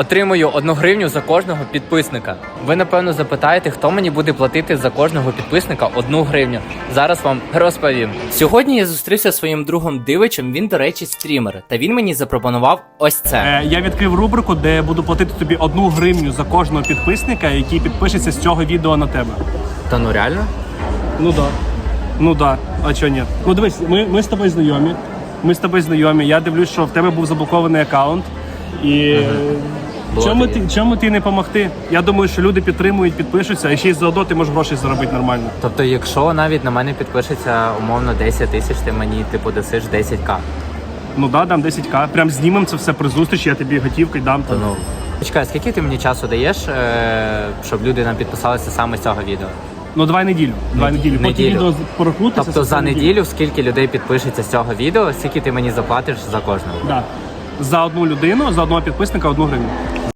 Отримую одну гривню за кожного підписника. Ви напевно запитаєте, хто мені буде платити за кожного підписника одну гривню. Зараз вам розповім. Сьогодні я зустрівся зі своїм другом Дивичем. Він, до речі, стрімер, та він мені запропонував ось це. Е, я відкрив рубрику, де буду платити тобі одну гривню за кожного підписника, який підпишеться з цього відео на тебе. Та ну реально? Ну да. Ну да. А чого ні? Ну дивись, ми, ми з тобою знайомі. Ми з тобою знайомі. Я дивлюсь, що в тебе був заблокований аккаунт. І чому ти, чому ти не помогти? Я думаю, що люди підтримують, підпишуться, а ще й заодно ти можеш гроші заробити нормально. Тобто, якщо навіть на мене підпишеться умовно 10 тисяч, ти мені типу дасиш 10к. Ну да, дам 10к. Прям знімемо це все при зустрічі, я тобі готівкою дам. То ну. Чекай, скільки ти мені часу даєш, е, щоб люди нам підписалися саме з цього відео? Ну давай неділю. Давай неділю. Поки неділю. відео. Тобто за неділю скільки людей підпишеться з цього відео, скільки ти мені заплатиш за кожного? Да. За одну людину, за одного підписника одну гривню.